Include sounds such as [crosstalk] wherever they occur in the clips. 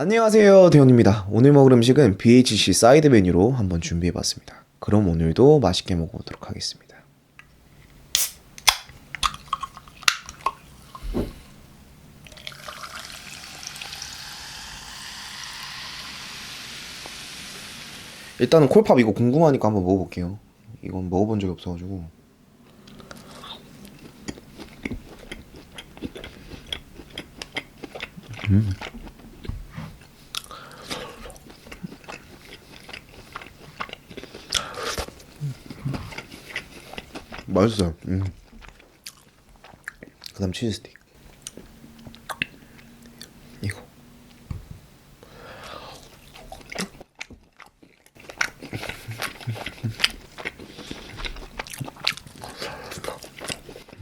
안녕하세요 대현입니다. 오늘 먹을 음식은 BHC 사이드 메뉴로 한번 준비해봤습니다. 그럼 오늘도 맛있게 먹어보도록 하겠습니다. 일단은 콜팝 이거 궁금하니까 한번 먹어볼게요. 이건 먹어본 적이 없어가지고 맛있어요. 음. 그다음 치즈 스틱. 이거.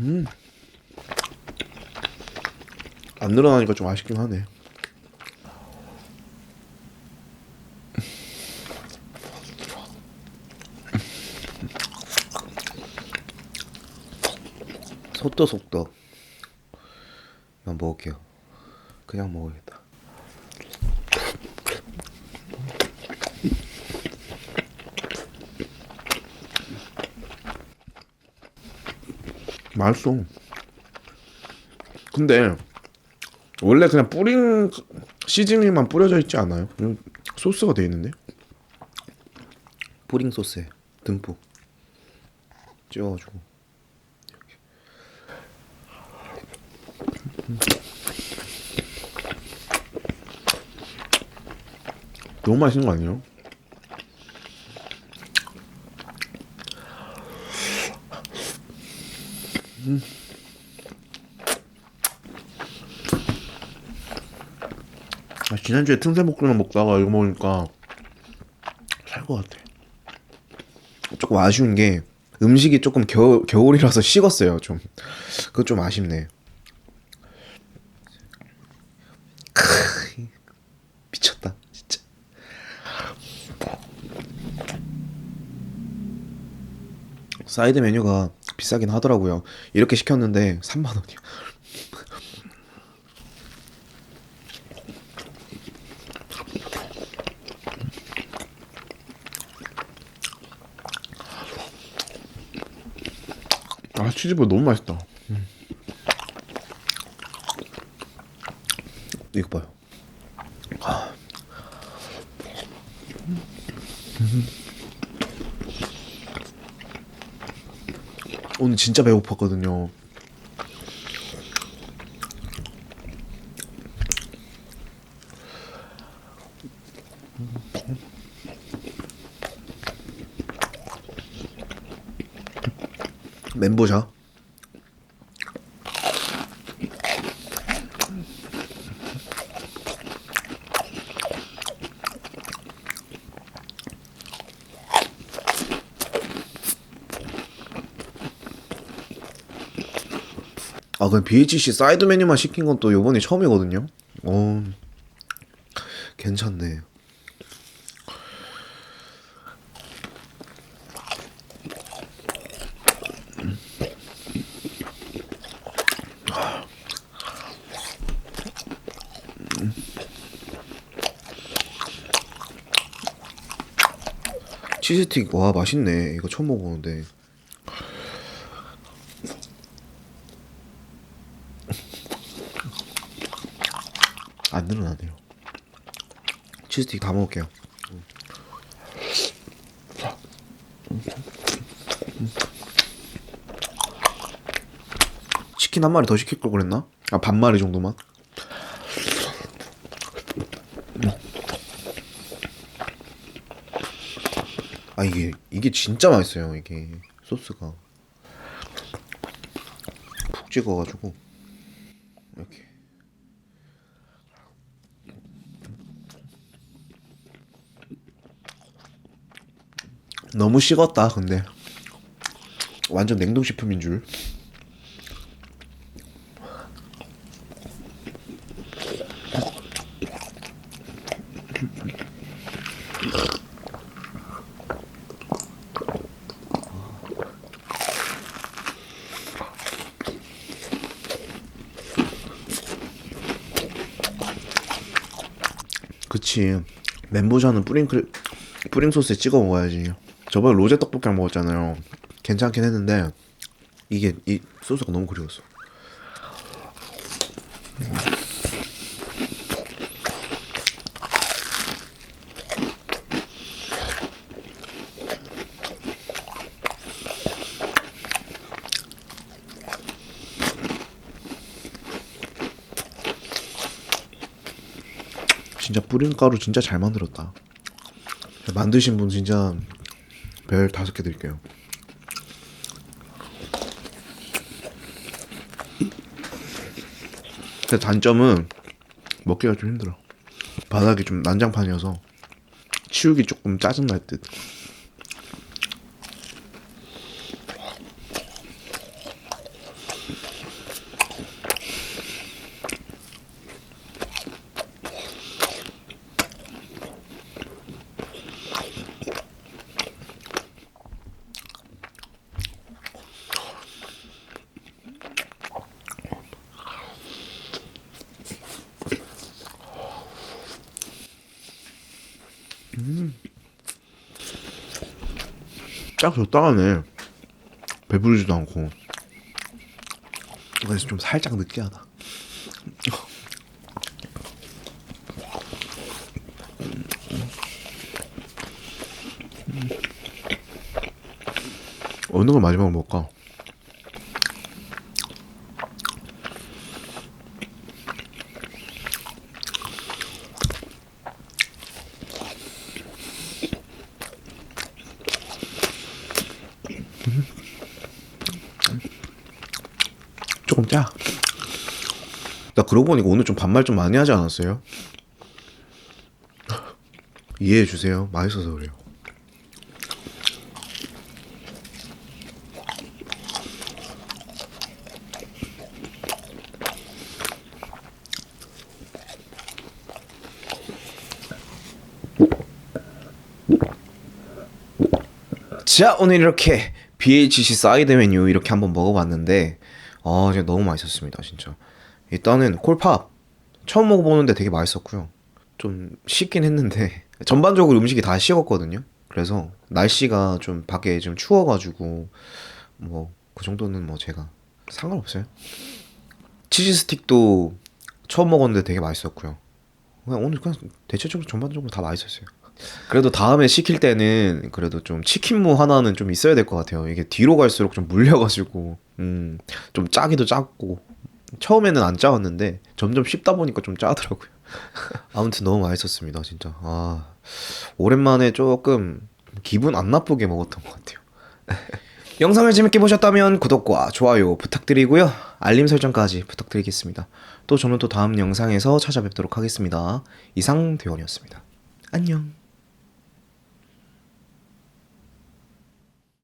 음. 안 늘어나니까 좀 아쉽긴 하네. 소떡 소떡. 이건 먹을게요. 그냥 먹어야겠다. 맛있어. 근데 원래 그냥 뿌린 시즈닝만 뿌려져 있지 않아요? 소스가 돼 있는데? 뿌링 소스에 듬뿍 찍어가지고 너무 맛있는 거 아니에요? 음. 아, 지난주에 틈새볶음면 먹다가 이거 먹으니까 살 것 같아. 조금 아쉬운 게 음식이 조금 겨, 겨울이라서 식었어요. 좀 그거 좀 아쉽네. 크, 미쳤다 진짜. 사이드 메뉴가 비싸긴 하더라고요. 이렇게 시켰는데 3만 원이야. 아 치즈볼 너무 맛있다. 음. 이거 봐요. 아. 오늘 진짜 배고팠거든요. 멘보샤. 아, 그 BHC 사이드 메뉴만 시킨 건 또 요번이 처음이거든요. 어, 괜찮네. 치즈스틱 와 맛있네. 이거 처음 먹어보는데. 안 늘어나네요. 치즈스틱 다 먹을게요. 치킨 한 마리 더 시킬 걸 그랬나? 아, 반 마리 정도만? 아, 이게, 이게 진짜 맛있어요, 이게. 소스가. 푹 찍어가지고. 이렇게. 너무 식었다 근데. 완전 냉동식품인 줄. 그치. 멘보샤는 뿌링크 뿌링 소스에 찍어 먹어야지. 저번에 로제 떡볶이랑 먹었잖아요. 괜찮긴 했는데 이게 이 소스가 너무 그리웠어. 진짜 뿌링가루 진짜 잘 만들었다. 만드신 분 진짜 별 다섯 개 드릴게요. 근데 단점은 먹기가 좀 힘들어. 바닥이 좀 난장판이어서 치우기 조금 짜증날 듯 딱 적당하네. 배부르지도 않고. 그래서 좀 살짝 느끼하다. 어느 걸 마지막으로 먹을까? 조금 짜. 나 그러고 보니까 오늘 좀 반말 좀 많이 하지 않았어요? 이해해 주세요. 맛있어서 그래요. 자 오늘 이렇게 BHC 사이드 메뉴 이렇게 한번 먹어봤는데 아 진짜 너무 맛있었습니다 진짜 일단은 콜팝 처음 먹어보는데 되게 맛있었고요. 좀 식긴 했는데 [laughs] 전반적으로 음식이 다 식었거든요. 그래서 날씨가 좀 밖에 좀 추워가지고 뭐 그 정도는 뭐 제가 상관없어요. 치즈 스틱도 처음 먹었는데 되게 맛있었고요. 그냥 오늘 그냥 대체적으로 전반적으로 다 맛있었어요. 그래도 다음에 시킬 때는 그래도 좀 치킨무 하나는 좀 있어야 될 것 같아요. 이게 뒤로 갈수록 좀 물려가지고 음, 좀 짜기도 작고 처음에는 안 짜왔는데 점점 씹다 보니까 좀 짜더라고요. [laughs] 아무튼 너무 맛있었습니다, 진짜. 아 오랜만에 조금 기분 안 나쁘게 먹었던 것 같아요. [laughs] 영상을 재밌게 보셨다면 구독과 좋아요 부탁드리고요. 알림 설정까지 부탁드리겠습니다. 또 저는 또 다음 영상에서 찾아뵙도록 하겠습니다. 이상 대원이었습니다. 안녕.